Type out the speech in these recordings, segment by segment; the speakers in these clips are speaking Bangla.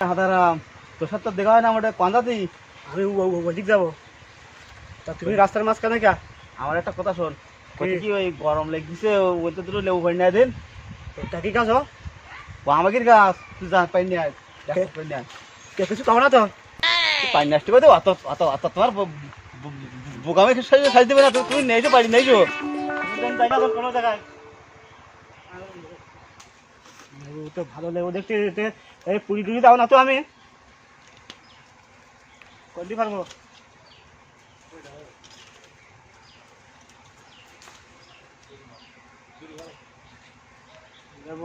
হাতারাম তোর সাথে তো দেখা হয় না আমাদের কন্দাতি আমি ওদিক যাব। তা তুমি রাস্তার মাঝখানে কে আমার একটা কথা শোন। কি? ওই গরম লেগেছে বলতে দুটো লেবু পাই না দিন। তা কি কাজ ও? আমাকে গাছ। তুই যা পাই না পাই না কে? কিছু খাব না তো? পাই না আসতে পারে অত অত অত তোমার বোকামে সাইজ দেবে না। তুই তুই নেইছো পারি নেইছো তাই না তো কোনো জায়গায়। লেবু তো ভালো লেবু দেখতে দেখতে এই পুরি টুরি দাও না তো আমি। করতে পারব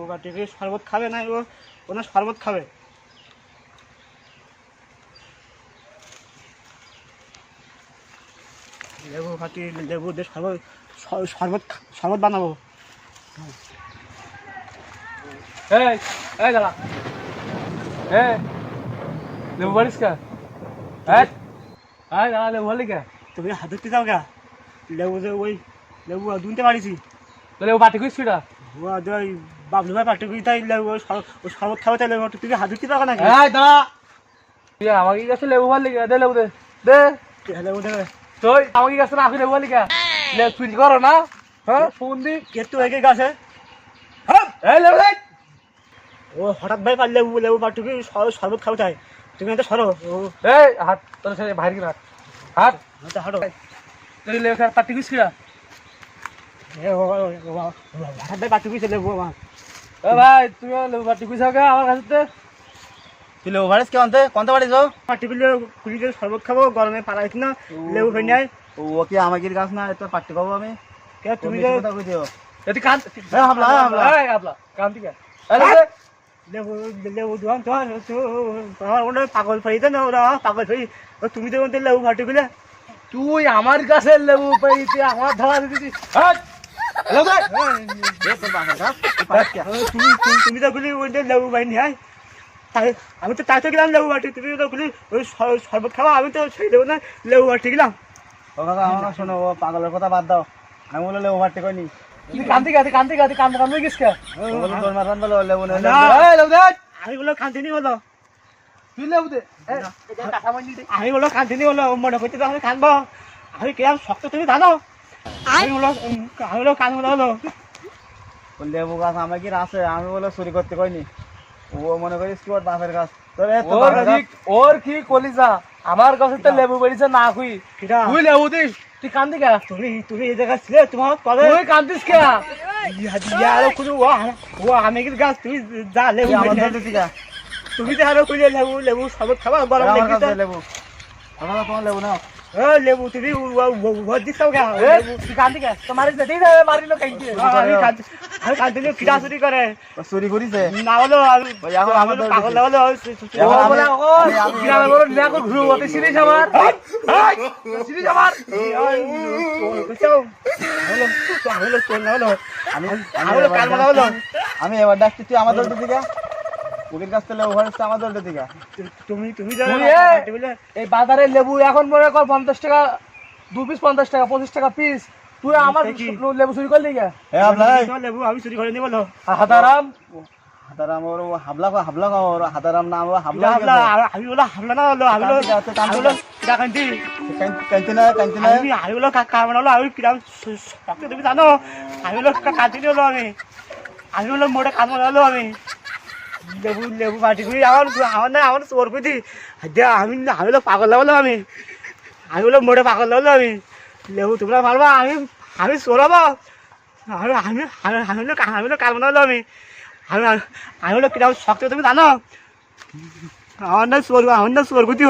বা শরবত খাবে না, ও কোনো শরবত খাবে? লেবু খাটি লেবু দিয়ে শরবত শরবত শরবত বানাবো। এই এই দাঁড়া এই লেবু পারিস কা? এই এই দাঁড়া লেবু হলি কা? তুমি হাত ধরতে যাও গা লেবু যে ওই লেবু দুনতে পারিছি তো লেবু পাটি করিস ফিটা ও ওই বাবলু ভাই পাটি করি তাই লেবু ওই শরবত খাবে তাই লেবু তুমি হাত ধরতে পারো নাকি? এই দাঁড়া তুই আমাকে কাছে লেবু ভালি কা? দে লেবু দে দে। লেবু দেবে তুই আমাকে কাছে না আসি লেবু ভালি কা? লে চুরি করো না হ্যাঁ? ফোন দি কে তো একে দে ও হঠাৎ ভাই পার লেবু লেবু পাটি শরবত খাবে তাই তুমি এটা সরো ও এই হাত তোর সাথে বাইরে কিনা হাত হাতে হাঁটো তুই লেবু খা পাটি করিস ফিটা এ ও, ও, ও, ও, হঠাৎ ভাই পাটি করিছে লেবু আমার এ ভাই তুমি লেবু পাটি করিস কা আমার কাছে তুই লেবু পারিস কে অন্তে কন্তে পারিস ও? পাটি করলে কুড়ি করে শরবত খাব গরমে পালাইছি না লেবু ফেলে নেয় ও কি আমাকে গাছ না তোর পাট্টি পাবো আমি কে তুমি তুমি যে কথা কই দিও লেবু দোকান তোমার তোমার ওটা পাগল ফেরিতে না ওরা পাগল তুমি তো ওদের লেবু ফাটি গুলে তুই আমার কাছে লেবু পেয়েছি আমার ধরা দিতেছি হাট! লেবু দে। এ তোর বাসা গাছ তুই তুমি তো গুলি ওদের লেবু বাহিনী হয়? আমি তো তাই তো গেলাম লেবু বাটি তুমি তো গুলি ওই শর- শরবত খাওয়া আমি তো সেই দেবো না লেবু বাটি গেলাম। ও কাকা আমার শোনো পাগলের কথা বাদ দাও। আমি বলে লেবু পাট্টি কইনি। তুই কান্দি গা তুই কান্দি গা তুই কান কান গিস কে বলে তোর মারান বলে লেবু না। এই লেবু দে। আমি বলো। তুই লেবু দে। আমি বলো বলো মনে করতে তো আমি কানবো আমি কেমন শক্ত তুমি জানো আমি বলো আমি বলো কান বলো। লেবু গাছ আমাকে আছে আমি বলে চুরি করতে কইনি ও মনে করিস কি ওর বাপের গাছ? তোর কি ওর কি কলিজা? আমার কাছে তো লেবু বেরিয়েছে না হুই। তুই লেবু দিস। তুই কান্দি কে? তুমি তুমি এই জায়গায় ছিলে তোমার কবে তুই কান্দিস কে? ইয়ারো কোনো ও ও আমি কি গাছ তুমি যা লেবু তুই। তুমি তো আরও কইলে লেবু লেবু সব খাবা গরম আমার কাছে লেবু। আমার তোমার লেবু নাও। ও লেবু তুমি ভোট দিছাও গা এ, তুই কান্দি গা তো মারিস না ঠিক আছে মারিলো কাইতে আমি কাঁদ- আমি কিটা চুরি করে চুরি করিছে না হলো এখন আমার আমি পাগল। হলো আমি- বলে ও আমি- আমি- গ্রামে বড় নিয়া করে ঘুরবো তুই চিনিস আমার চিনিস আমার হলো চোর হলো আমি আমি হলো কাল হলো আমি এবার ডাকছি তুই আমার দৌড়তে দিকা ওদের কাছ থেকে লেবু হারিস আমার দৌড়তে দিকা তুমি তুমি এ- এই বাজারে লেবু এখন মনে কর পঞ্চাশ টাকা দু পিস পঞ্চাশ টাকা পঁচিশ টাকা পিস তুই আমার। লেবু চুরি করলি কে? লেবু আমি চুরি করে নিয়ে হাতারাম? হাতারাম ওর হাবলা হাবলা ওর। হাতারাম নাম ও হাবলা হাবলা আমি বলো হাবলা না হলো আমি বলো কান্তি কান্তি। কিরা কান্তি। না না আমি আমি বলো কাকা বানালো আমি কিরাম তুমি জানো? আমি বলো কাঁদি হলো আমি। আমি বলো মোটা কাজ বানালো আমি। লেবু লেবু বাটি খুঁড়ি আমার আমার না, আমার চোর করে দে, আমি আমি হলো পাগল লাগল আমি। আমি হলো মোটে পাগল লাগল আমি। লেবু, তোমরা পারবা আমি আমি চোরাবো আমি আমি আমি হলো আমি হলো কাজ বানালো আমি। আমি আমি হলো কীরকম শক্ত তুমি জানো? আমার না চোর আমার না চোর করতে